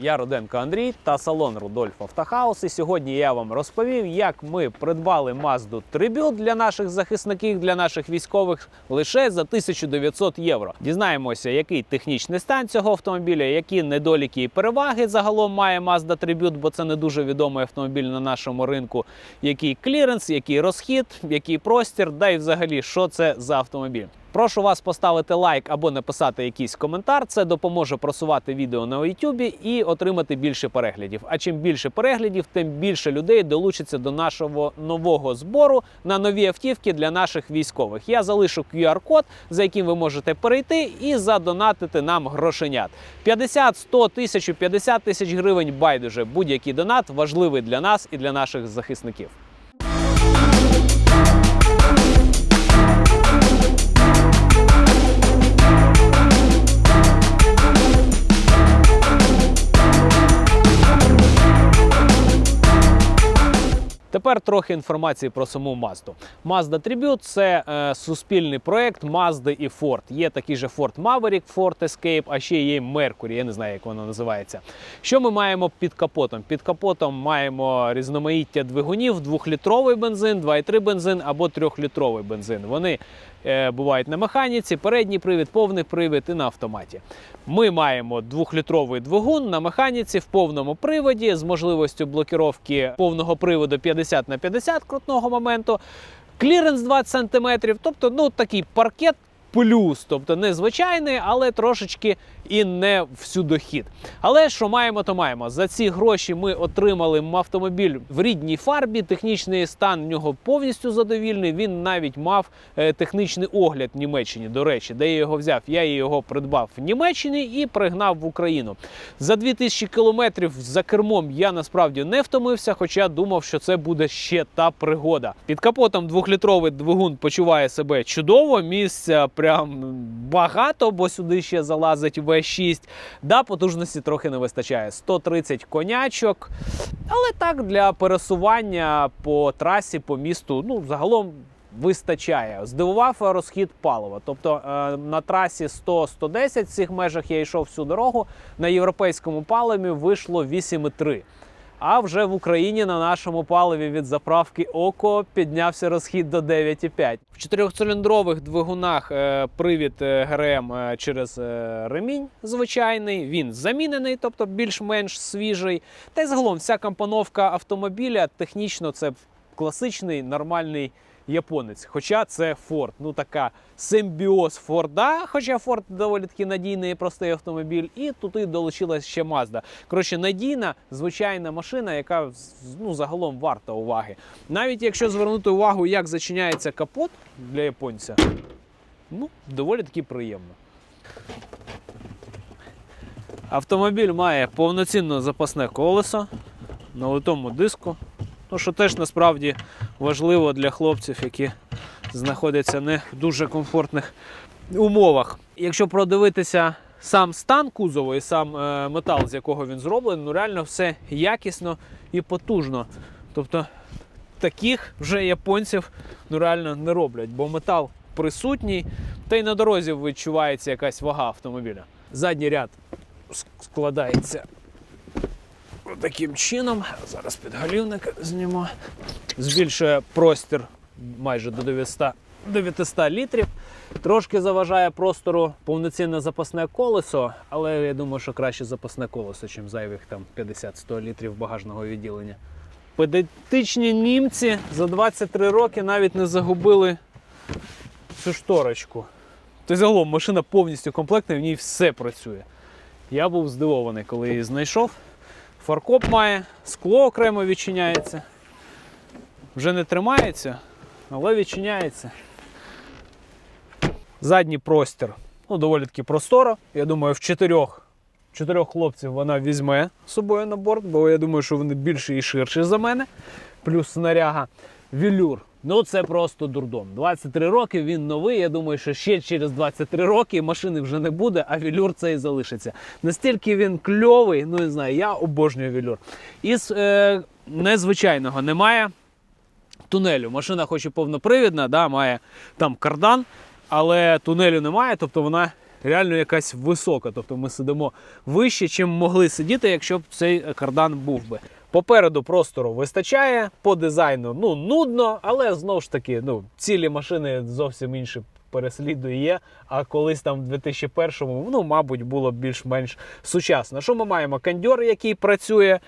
Я Руденко Андрій та салон Рудольф Автохаус. І сьогодні я вам розповім, як ми придбали Mazda Tribute для наших захисників, для наших військових лише за 1900 євро. Дізнаємося, який технічний стан цього автомобіля, які недоліки і переваги загалом має Mazda Tribute, бо це не дуже відомий автомобіль на нашому ринку. Який кліренс, який розхід, який простір, да і взагалі, що це за автомобіль. Прошу вас поставити лайк або написати якийсь коментар. Це допоможе просувати відео на YouTube і отримати більше переглядів. А чим більше переглядів, тим більше людей долучиться до нашого нового збору на нові автівки для наших військових. Я залишу QR-код, за яким ви можете перейти і задонатити нам грошенят. 50, 100 тисяч, 50 тисяч гривень. Байдуже будь-який донат важливий для нас і для наших захисників. Тепер трохи інформації про саму Mazda. Mazda Tribute – це е, суспільний проект Mazda і Ford. Є такий же Ford Maverick, Ford Escape, а ще є Mercury, я не знаю, як воно називається. Що ми маємо під капотом? Під капотом маємо різноманіття двигунів, 2-літровий бензин, 2,3 бензин або 3-літровий бензин. Вони бувають на механіці, передній привід, повний привід і на автоматі. Ми маємо 2-літровий двигун на механіці в повному приводі з можливістю блокіровки повного приводу 50 на 50 крутного моменту. Кліренс 20 см, тобто ну, такий паркет плюс, тобто не звичайний, але трошечки і не всюдохід. Але що маємо, то маємо. За ці гроші ми отримали автомобіль в рідній фарбі. Технічний стан в нього повністю задовільний. Він навіть мав е, технічний огляд в Німеччині. До речі, де я його взяв? Я його придбав в Німеччині і пригнав в Україну. За 2000 кілометрів за кермом я насправді не втомився, хоча думав, що це буде ще та пригода. Під капотом двохлітровий двигун почуває себе чудово. Місця прям багато, бо сюди ще залазить V6. Да, потужності трохи не вистачає. 130 конячок. Але так для пересування по трасі, по місту, ну загалом. Вистачає. Здивував розхід палива. Тобто е, на трасі 100-110 в цих межах я йшов всю дорогу. На європейському паливі вийшло 8,3. А вже в Україні на нашому паливі від заправки ОКО піднявся розхід до 9,5. В чотирьохциліндрових двигунах е, привід е, ГРМ е, через ремінь звичайний. Він замінений, тобто більш-менш свіжий. Та й загалом вся компоновка автомобіля технічно це класичний нормальний японець. Хоча це Ford. Ну така симбіоз Форда, хоча Ford доволі таки надійний і простий автомобіль, і туди долучилась ще Mazda. Коротше, надійна, звичайна машина, яка ну, загалом варта уваги. Навіть якщо звернути увагу, як зачиняється капот для японця, ну, доволі таки приємно. Автомобіль має повноцінне запасне колесо на литому диску. Ну, що теж насправді важливо для хлопців, які знаходяться не в дуже комфортних умовах. Якщо продивитися сам стан кузову і сам е, метал, з якого він зроблений, ну реально все якісно і потужно. Тобто таких вже японців ну реально не роблять, бо метал присутній, та й на дорозі відчувається якась вага автомобіля. Задній ряд складається таким чином. Зараз підголівник зніму. Збільшує простір майже до 900, 900 літрів. Трошки заважає простору повноцінне запасне колесо, але я думаю, що краще запасне колесо, ніж зайвих там 50-100 літрів багажного відділення. Педантичні німці за 23 роки навіть не загубили цю шторочку. Тобто загалом машина повністю комплектна, в ній все працює. Я був здивований, коли її знайшов. Фаркоп має, скло окремо відчиняється. Вже не тримається, але відчиняється. Задній простір ну, доволі таки просторо. Я думаю, в чотирьох, чотирьох хлопців вона візьме з собою на борт, бо я думаю, що вони більші і ширші за мене. Плюс снаряга. Вілюр. Ну це просто дурдом. 23 роки він новий. Я думаю, що ще через 23 роки машини вже не буде, а вілюр цей залишиться. Настільки він кльовий, ну не знаю, я обожнюю вілюр. Із е, незвичайного немає тунелю. Машина, хоч і повнопривідна, да, має там кардан, але тунелю немає, тобто вона реально якась висока. Тобто ми сидимо вище, чим могли сидіти, якщо б цей кардан був би. Попереду простору вистачає, по дизайну ну нудно, але знову ж таки, ну цілі машини зовсім інші переслідує. А колись там в 2001-му, ну, мабуть, було більш-менш сучасно. Що ми маємо? Кондьор, який працює.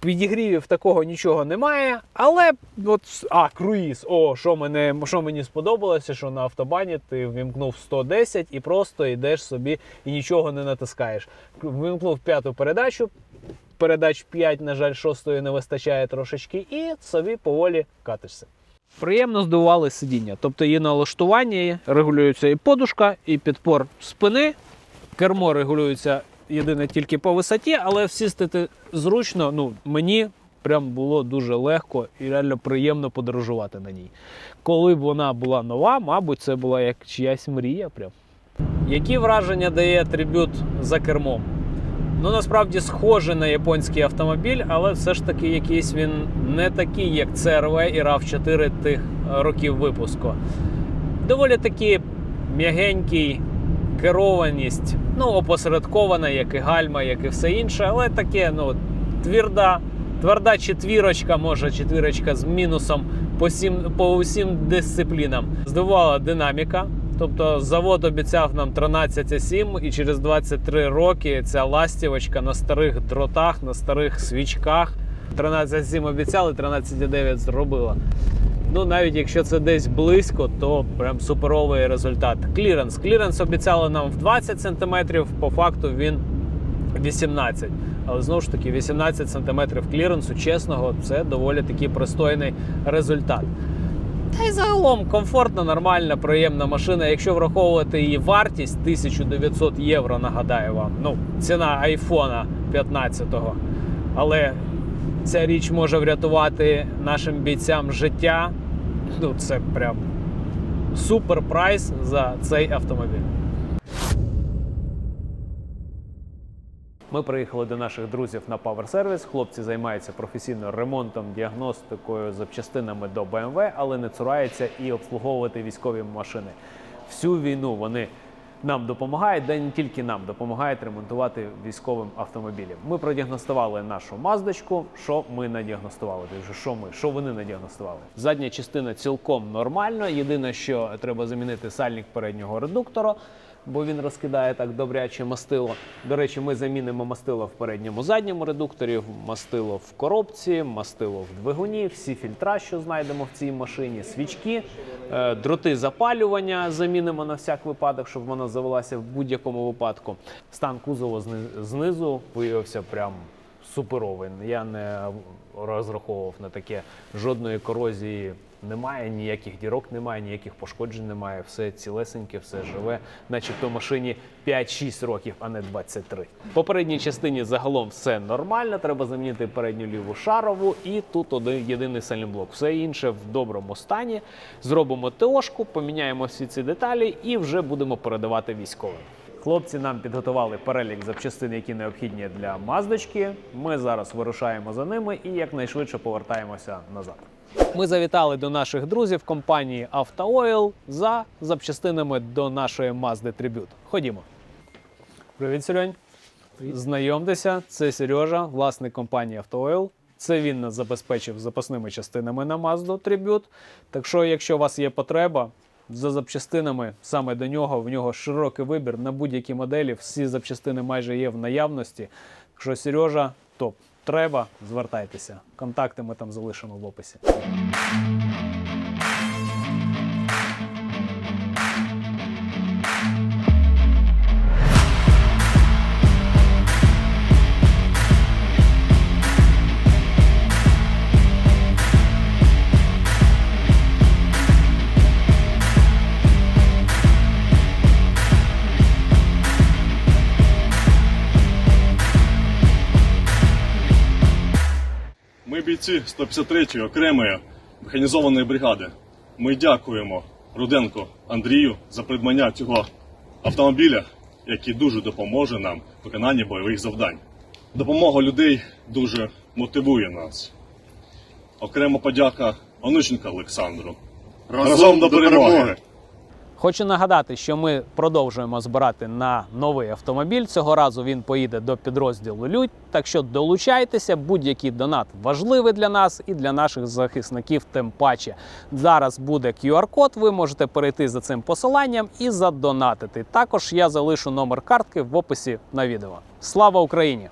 Підігрівів такого нічого немає, але от а круїз. О, що мене що мені сподобалося, що на автобані ти ввімкнув 110 і просто йдеш собі і нічого не натискаєш. Ввімкнув п'яту передачу, передач 5, на жаль, шостої не вистачає трошечки, і собі поволі катишся. Приємно здивували сидіння. Тобто її налаштування регулюється і подушка, і підпор спини. Кермо регулюється єдине тільки по висоті, але всістити зручно. Ну, мені прям було дуже легко і реально приємно подорожувати на ній. Коли б вона була нова, мабуть, це була як чиясь мрія. Прям. Які враження дає трибют за кермом? Ну, насправді схоже на японський автомобіль, але все ж таки якийсь він не такий, як CRV і RAV4 тих е, років випуску. Доволі таки м'ягенький, керованість, ну, опосередкована, як і гальма, як і все інше, але таке, ну, тверда, тверда четвірочка, може, четвірочка з мінусом по, всім, по усім дисциплінам. Здивувала динаміка. Тобто завод обіцяв нам 13,7 і через 23 роки ця ластівочка на старих дротах, на старих свічках. 13,7 обіцяли, 13,9 зробила. Ну, навіть якщо це десь близько, то прям суперовий результат. Кліренс. Кліренс обіцяли нам в 20 см, по факту він 18. Але знову ж таки, 18 см кліренсу чесного це доволі такий пристойний результат. Та й загалом комфортна, нормальна, приємна машина. Якщо враховувати її вартість 1900 євро, нагадаю вам. Ну, ціна айфона 15-го. Але ця річ може врятувати нашим бійцям життя. Ну, це прям супер прайс за цей автомобіль. Ми приїхали до наших друзів на Power Service. Хлопці займаються професійно ремонтом, діагностикою, запчастинами до BMW, але не цураються і обслуговувати військові машини. Всю війну вони нам допомагають, де не тільки нам допомагають ремонтувати військовим автомобілі. Ми продіагностували нашу маздочку. Що ми надіагностували? Тобто, що ми, що вони надіагностували? Задня частина цілком нормально. Єдине, що треба замінити сальник переднього редуктора бо він розкидає так добряче мастило. До речі, ми замінимо мастило в передньому задньому редукторі, мастило в коробці, мастило в двигуні, всі фільтра, що знайдемо в цій машині, свічки, е, дроти запалювання замінимо на всяк випадок, щоб вона завелася в будь-якому випадку. Стан кузова зни- знизу виявився прям суперовий. Я не розраховував на таке жодної корозії. Немає ніяких дірок, немає, ніяких пошкоджень немає. Все цілесеньке, все живе, начебто машині 5-6 років, а не 23. В попередній частині загалом все нормально. Треба замінити передню ліву шарову, і тут один єдиний сальний блок. Все інше в доброму стані. Зробимо ТОшку, поміняємо всі ці деталі і вже будемо передавати військовим. Хлопці нам підготували перелік запчастин, які необхідні для маздочки. Ми зараз вирушаємо за ними і якнайшвидше повертаємося назад. Ми завітали до наших друзів компанії «Автоойл» за запчастинами до нашої Mazda Tribute. Ходімо. Привіт, Сергень. Знайомтеся, це Сережа, власник компанії «Автоойл». Це він нас забезпечив запасними частинами на Mazda Tribute. Так що, якщо у вас є потреба, за запчастинами саме до нього, в нього широкий вибір на будь-які моделі. Всі запчастини майже є в наявності. Так що Сережа, топ. Треба, звертайтеся. Контакти ми там залишимо в описі. Ми бійці 153-ї окремої механізованої бригади. Ми дякуємо Руденко Андрію за придбання цього автомобіля, який дуже допоможе нам в виконанні бойових завдань. Допомога людей дуже мотивує нас. Окрема подяка Онищенка Олександру. Разом, до перемоги! Хочу нагадати, що ми продовжуємо збирати на новий автомобіль. Цього разу він поїде до підрозділу Людь. Так що долучайтеся, будь-який донат важливий для нас і для наших захисників. Тим паче зараз буде QR-код. Ви можете перейти за цим посиланням і задонатити. Також я залишу номер картки в описі на відео. Слава Україні!